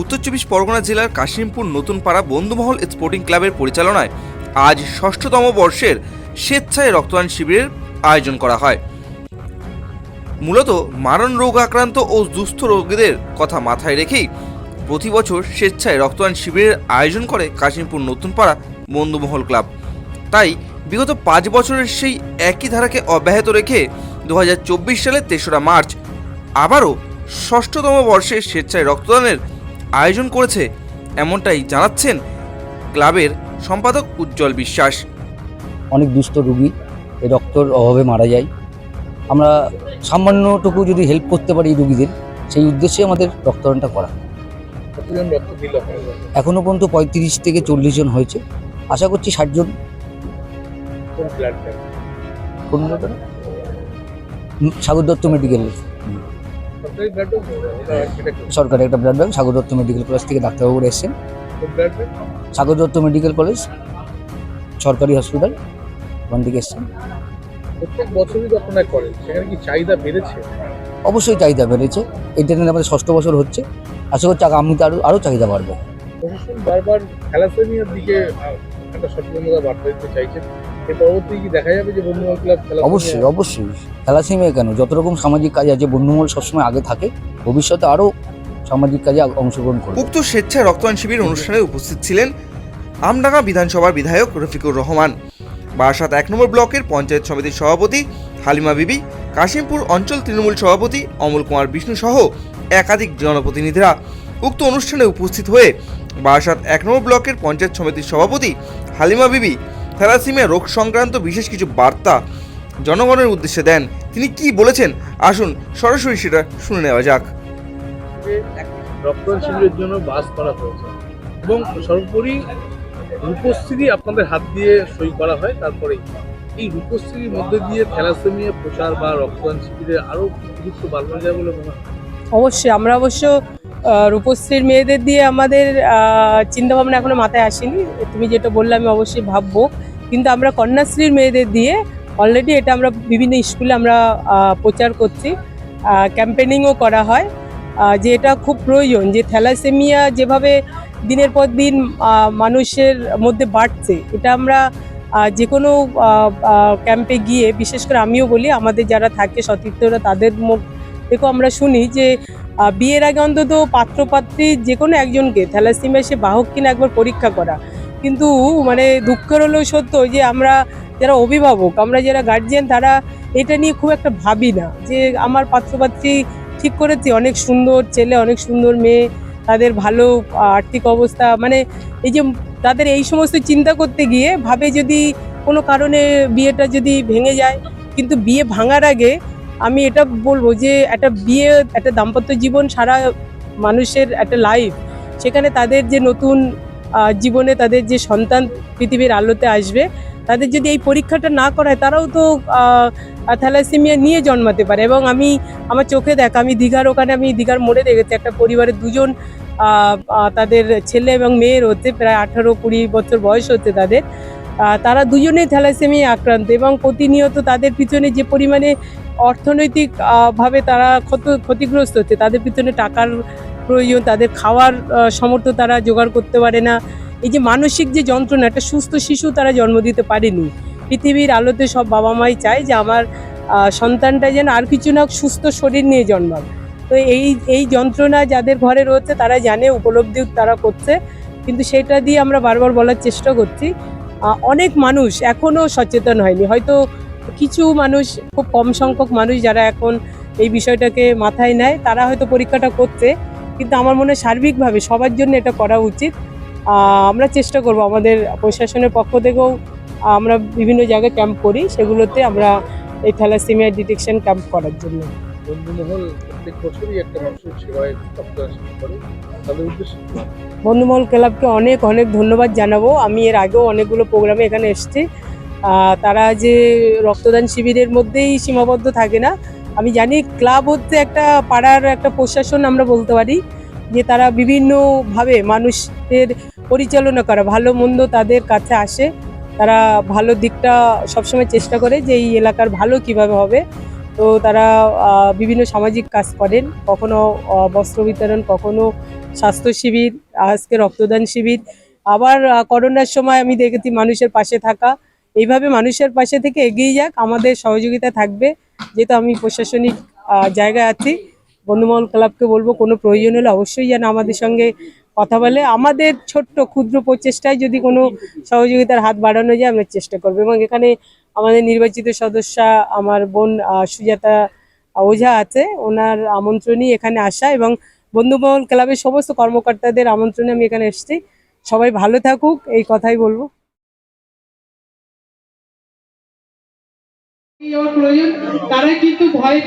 উত্তর চব্বিশ পরগনা জেলার কাশিমপুর নতুন পাড়া বন্ধুমহল স্পোর্টিং ক্লাবের পরিচালনায় আজ ষষ্ঠতম বর্ষের স্বেচ্ছায় রক্তদান শিবিরের আয়োজন করা হয়। মূলত মারণ রোগ আক্রান্ত ও দুস্থ রোগীদের কথা মাথায় রেখেই প্রতি বছর স্বেচ্ছায় রক্তদান শিবিরের আয়োজন করে কাশিমপুর নতুন পাড়া বন্ধুমহল ক্লাব। তাই বিগত পাঁচ বছরের সেই একই ধারাকে অব্যাহত রেখে দু সালের তেসরা মার্চ আবারও ষষ্ঠতম বর্ষে স্বেচ্ছায় রক্তদানের আয়োজন করেছে এমনটাই জানাচ্ছেন ক্লাবের সম্পাদক উজ্জ্বল বিশ্বাস। অনেক দুস্থ রুগী এই রক্তর অভাবে মারা যায়। আমরা সামান্যটুকু যদি হেল্প করতে পারি এই রুগীদের সেই উদ্দেশ্যে আমাদের রক্তদানটা করা? এখনও পর্যন্ত পঁয়ত্রিশ থেকে চল্লিশ জন হয়েছে। আশা করছি ষাট জন। সাগর দত্ত মেডিকেল সরকারি একটা blood bank Sagar Dutta medical college থেকে ডাক্তারবাবুরা এসেছেন। সাগর দত্ত মেডিকেল কলেজ সরকারি হসপিটাল ওখান থেকে এসেছেন। প্রত্যেক বছরই যখন করেন সেখানে কি চাহিদা বেড়েছে? অবশ্যই চাহিদা বেড়েছে। এটা নিয়ে আমাদের ষষ্ঠ বছর হচ্ছে। আশা করছি আগামীতে আরও আরও চাহিদা বাড়বে। বারবার দিকে একটা সচেতনতা দিতে চাইছেন। এর পরবর্তী কি দেখা যাবে যে বন্ধুমহল ক্লাব থ্যালাসেমিয়া- অবশ্যই অবশ্যই। থ্যালাসেমিয়া কেন? যত রকম সামাজিক কাজ আছে বন্ধুমহল সবসময় আগে থাকে। ভবিষ্যতে আরও সামাজিক কাজে অংশগ্রহণ করবে। উক্ত স্বেচ্ছায় রক্তদান শিবির অনুষ্ঠানে উপস্থিত ছিলেন আমডাঙ্গা বিধানসভার বিধায়ক রফিকুর রহমান। বারাসাত এক নম্বর ব্লকের পঞ্চায়েত সমিতির সভাপতি হালিমা বিবি কাশিমপুর অঞ্চল তৃণমূল সভাপতি অমল কুমার বিষ্ণু সহ একাধিক জনপ্রতিনিধিরা উক্ত অনুষ্ঠানে উপস্থিত হয়ে বারাসাত এক নম্বর ব্লকের পঞ্চায়েত সমিতির সভাপতি হালিমা বিবি থ্যালাসিমিয়া রোগ সংক্রান্ত বিশেষ কিছু বার্তা জনগণের উদ্দেশ্যে দেন। তিনি কি বলেছেন? আসুন সরাসরি সেটা শুনে নেওয়া যাক। রক্তদান শিবিরের জন্য বাস করা হয়েছে। এবং সর্বোপরি রূপশ্রী আপনাদের হাত দিয়ে সই করা হয় তারপরে এই রূপশ্রীর মধ্যে দিয়ে থ্যালাসেমিয়া প্রচার বা রক্তদান শিবিরে আরও গুরুত্ব বাড়ানো যায় বলে মনে হয়? অবশ্যই আমরা অবশ্য রূপশ্রীর মেয়েদের দিয়ে আমাদের চিন্তাভাবনা এখনও মাথায় আসেনি। তুমি যেটা বললে আমি অবশ্যই ভাববো। কিন্তু আমরা কন্যাশ্রীর মেয়েদের দিয়ে অলরেডি এটা আমরা বিভিন্ন স্কুলে আমরা প্রচার করছি। ক্যাম্পেনিংও করা হয়। যে এটা খুব প্রয়োজন, যে থ্যালাসেমিয়া যেভাবে দিনের পর দিন মানুষের মধ্যে বাড়ছে, এটা আমরা যে কোনো ক্যাম্পে গিয়ে, বিশেষ করে আমিও বলি, আমাদের যারা থাকে সতীর্থরা, তাদের মুখ থেকেও আমরা শুনি যে বিয়ের আগে অন্তত পাত্রপাত্রী যে কোনো একজনকে, থ্যালাসিমিয়া সে বাহক কিনা একবার পরীক্ষা করা। কিন্তু মানে দুঃখের হলেও সত্য যে আমরা যারা অভিভাবক, আমরা যারা গার্জিয়ান তারা এটা নিয়ে খুব একটা ভাবি না যে আমার পাত্রপাত্রী ঠিক করেছি। অনেক সুন্দর ছেলে, অনেক সুন্দর মেয়ে, তাদের ভালো আর্থিক অবস্থা মানে এই যে তাদের এই সমস্ত চিন্তা করতে গিয়ে ভাবে যদি কোনো কারণে বিয়েটা যদি ভেঙে যায়, কিন্তু বিয়ে ভাঙার আগে আমি এটা বলব যে একটা বিয়ে, একটা দাম্পত্য জীবন সারা মানুষের, একটা লাইফ সেখানে তাদের যে নতুন জীবনে তাদের যে সন্তান পৃথিবীর আলোতে আসবে, তাদের যদি এই পরীক্ষাটা না করায় তারাও তো থ্যালাসেমিয়া নিয়ে জন্মাতে পারে। এবং আমি, আমার চোখে দেখ, আমি দীঘার ওখানে, আমি দীঘার মোড়ে দেখেছি একটা পরিবারের দুজন তাদের ছেলে এবং মেয়ের হচ্ছে, প্রায় আঠারো কুড়ি বছর বয়স হচ্ছে তাদের। তারা দুজনেই থ্যালাসেমিয়া আক্রান্ত এবং প্রতিনিয়ত তাদের পিছনে যে পরিমাণে অর্থনৈতিকভাবে তারা ক্ষত, ক্ষতিগ্রস্ত হচ্ছে, তাদের পিছনে টাকার প্রয়োজন তাদের খাওয়ার আহ, সামর্থ্য তারা জোগাড় করতে পারে না। এই যে মানসিক যে যন্ত্রণা একটা সুস্থ শিশু তারা জন্ম দিতে পারেনি। পৃথিবীর আলোতে সব বাবা মাই চায় যে আমার সন্তানটা যেন আর কিছু না সুস্থ শরীর নিয়ে জন্মাক। তো এই এই যন্ত্রণা যাদের ঘরে রয়েছে তারা জানে উপলব্ধি তারা করছে। কিন্তু সেটা দিয়ে আমরা বারবার বলার চেষ্টা করছি অনেক মানুষ এখনও সচেতন হয়নি। হয়তো কিছু মানুষ খুব কম সংখ্যক মানুষ যারা এখন এই বিষয়টাকে মাথায় নেয় তারা হয়তো পরীক্ষাটা করছে। কিন্তু আমার মনে হয় সার্বিকভাবে সবার জন্য এটা করা উচিত। আমরা চেষ্টা করব আমাদের প্রশাসনের পক্ষ থেকেও আমরা বিভিন্ন জায়গায় ক্যাম্প করি সেগুলোতে আমরা এই থ্যালাসেমিয়া ডিটেকশন ক্যাম্প করার জন্য। বন্ধুমহল ক্লাবকে অনেক অনেক ধন্যবাদ জানাব। আমি এর আগেও অনেকগুলো প্রোগ্রামে এখানে এসেছি। তারা যে রক্তদান শিবিরের মধ্যেই সীমাবদ্ধ থাকে না আমি জানি ক্লাব হচ্ছে একটা পাড়ার একটা প্রশাসন আমরা বলতে পারি। যে তারা বিভিন্নভাবে মানুষের পরিচালনা করা, ভালো মন্দ তাদের কাছে আসে। তারা ভালো দিকটা সবসময় চেষ্টা করে যে এই এলাকার ভালো কীভাবে হবে। তো তারা বিভিন্ন সামাজিক কাজ করেন। কখনো বস্ত্র বিতরণ, কখনো স্বাস্থ্য শিবির, আজকে রক্তদান শিবির। আবার করোনার সময় আমি দেখেছি মানুষের পাশে থাকা। এইভাবে মানুষের পাশে থেকে এগিয়ে যাক, আমাদের সহযোগিতা থাকবে। যেহেতু আমি প্রশাসনিক জায়গায় আছি বন্ধুমহল ক্লাবকে বলব, কোনো প্রয়োজন হলে অবশ্যই যেন আমাদের সঙ্গে কথা বলে। আমাদের ছোট্ট ক্ষুদ্র প্রচেষ্টায় যদি কোনো সহযোগিতার হাত বাড়ানো যায়, আমরা চেষ্টা করব। এবং এখানে আমাদের নির্বাচিত সদস্যা, আমার বোন সুজাতা ওঝা আছে। ওনার আমন্ত্রণই এখানে আসা এবং বন্ধুমহল ক্লাবের সমস্ত কর্মকর্তাদের আমন্ত্রণে আমি এখানে এসেছি। সবাই ভালো থাকুক, এই কথাই বলব। প্রয়োজন তারা কিন্তু ভয়